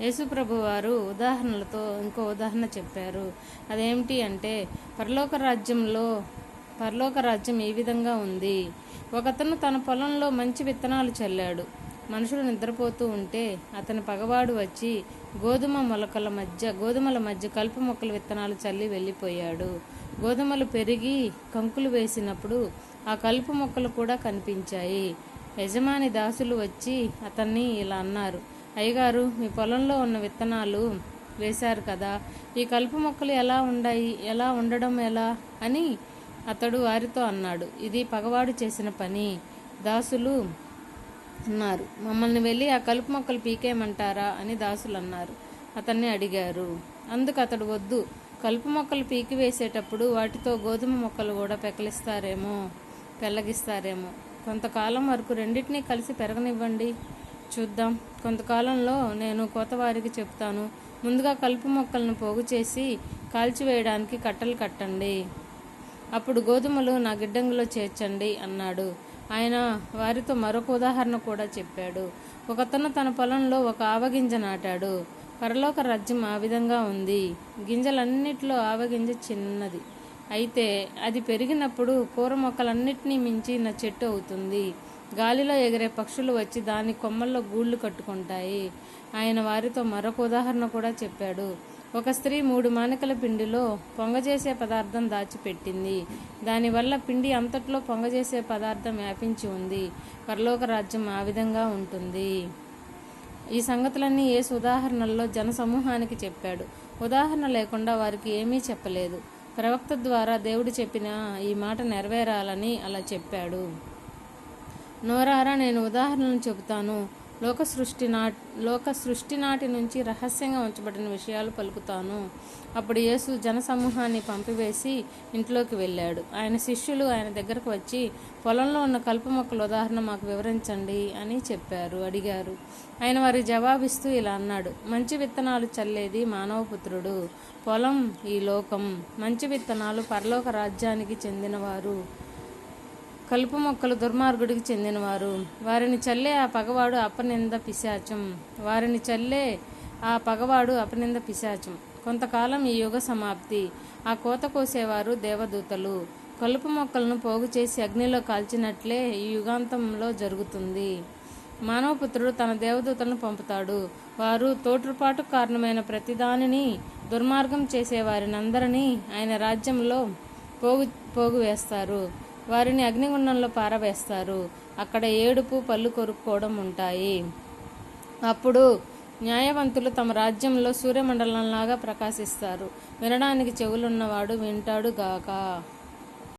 యేసుప్రభు వారు ఉదాహరణలతో ఇంకో ఉదాహరణ చెప్పారు. అదేమిటి అంటే పరలోక రాజ్యంలో పరలోక రాజ్యం ఈ విధంగా ఉంది? ఒకతను తన పొలంలో మంచి విత్తనాలు చల్లాడు. మనుషులు నిద్రపోతూ ఉంటే అతని పగవాడు వచ్చి గోధుమ మొలకల మధ్య గోధుమల మధ్య కలుపు మొక్కల విత్తనాలు చల్లి వెళ్ళిపోయాడు. గోధుమలు పెరిగి కంకులు వేసినప్పుడు ఆ కలుపు మొక్కలు కూడా కనిపించాయి. యజమాని దాసులు వచ్చి అతన్ని ఇలా అన్నారు. అయ్యగారు మీ పొలంలో ఉన్న విత్తనాలు వేశారు కదా ఈ కలుపు మొక్కలు ఎలా ఉండాయి ఎలా ఉండడం ఎలా అని అతడు వారితో అన్నాడు. ఇది పగవాడు చేసిన పని. దాసులు అన్నారు. మమ్మల్ని వెళ్ళి ఆ కలుపు మొక్కలు పీకేయమంటారా అని దాసులు అన్నారు. అతన్ని అడిగారు. అందుకు అతడు వద్దు. కలుపు మొక్కలు పీకి వేసేటప్పుడు వాటితో గోధుమ మొక్కలు కూడా పెకలిస్తారేమో పెళ్ళగిస్తారేమో కొంతకాలం వరకు రెండింటినీ కలిసి పెరగనివ్వండి. చూద్దాం. కొంతకాలంలో నేను కోతవారికి చెప్తాను. ముందుగా కలుపు మొక్కలను పోగు చేసి కాల్చివేయడానికి కట్టలు కట్టండి. అప్పుడు గోధుమలు నా గిడ్డంగిలో చేర్చండి అన్నాడు. ఆయన వారితో మరొక ఉదాహరణ కూడా చెప్పాడు. ఒకతను తన పొలంలో ఒక ఆవగింజ నాటాడు. పరలోక రాజ్యం ఆ విధంగా ఉంది. గింజలన్నిటిలో ఆవగింజ చిన్నది. అయితే అది పెరిగినప్పుడు కూర మొక్కలన్నిటినీ నా చెట్టు అవుతుంది. గాలిలో ఎగిరే పక్షులు వచ్చి దాని కొమ్మల్లో గూళ్ళు కట్టుకుంటాయి. ఆయన వారితో మరొక ఉదాహరణ కూడా చెప్పాడు. ఒక స్త్రీ మూడు మానకల పిండిలో పొంగజేసే పదార్థం దాచిపెట్టింది. దానివల్ల పిండి అంతట్లో పొంగజేసే పదార్థం వ్యాపించి ఉంది. పరలోక రాజ్యం ఆ విధంగా ఉంటుంది. ఈ సంగతులన్నీ యేసు ఉదాహరణల్లో జనసమూహానికి చెప్పాడు. ఉదాహరణ లేకుండా వారికి ఏమీ చెప్పలేదు. ప్రవక్త ద్వారా దేవుడు చెప్పిన ఈ మాట నెరవేరాలని అలా చెప్పాడు. నోరారా నేను ఉదాహరణలు చెబుతాను. లోక సృష్టి నా లోక సృష్టి నాటి నుంచి రహస్యంగా ఉంచబడిన విషయాలు పలుకుతాను. అప్పుడు యేసు జనసమూహాన్ని పంపివేసి ఇంట్లోకి వెళ్ళాడు. ఆయన శిష్యులు ఆయన దగ్గరకు వచ్చి పొలంలో ఉన్న కలుపు మొక్కల ఉదాహరణ మాకు వివరించండి అని చెప్పారు అడిగారు. ఆయన వారి జవాబిస్తూ ఇలా అన్నాడు మంచి విత్తనాలు చల్లేది మానవపుత్రుడు. పొలం ఈ లోకం. మంచి విత్తనాలు పరలోక రాజ్యానికి చెందినవారు. కలుపు మొక్కలు దుర్మార్గుడికి చెందినవారు. వారిని చల్లే ఆ పగవాడు అపనింద పిశాచం. వారిని చల్లే ఆ పగవాడు అపనింద పిశాచం. కొంతకాలం ఈ యుగ సమాప్తి. ఆ కోత కోసేవారు దేవదూతలు. కలుపు మొక్కలను పోగు చేసి అగ్నిలో కాల్చినట్లే ఈ యుగాంతంలో జరుగుతుంది. మానవపుత్రుడు తన దేవదూతలను పంపుతాడు. వారు తోటుపాటు కారణమైన ప్రతిదానిని దుర్మార్గం చేసేవారినందరినీ ఆయన రాజ్యంలో పోగు పోగు వేస్తారు వారిని అగ్నిగుండంలో పారవేస్తారు. అక్కడ ఏడుపు పళ్ళు కొరుక్కోవడం ఉంటాయి. అప్పుడు న్యాయవంతులు తమ రాజ్యంలో సూర్యమండలంలాగా ప్రకాశిస్తారు. వినడానికి చెవులున్నవాడు వింటాడు గాక.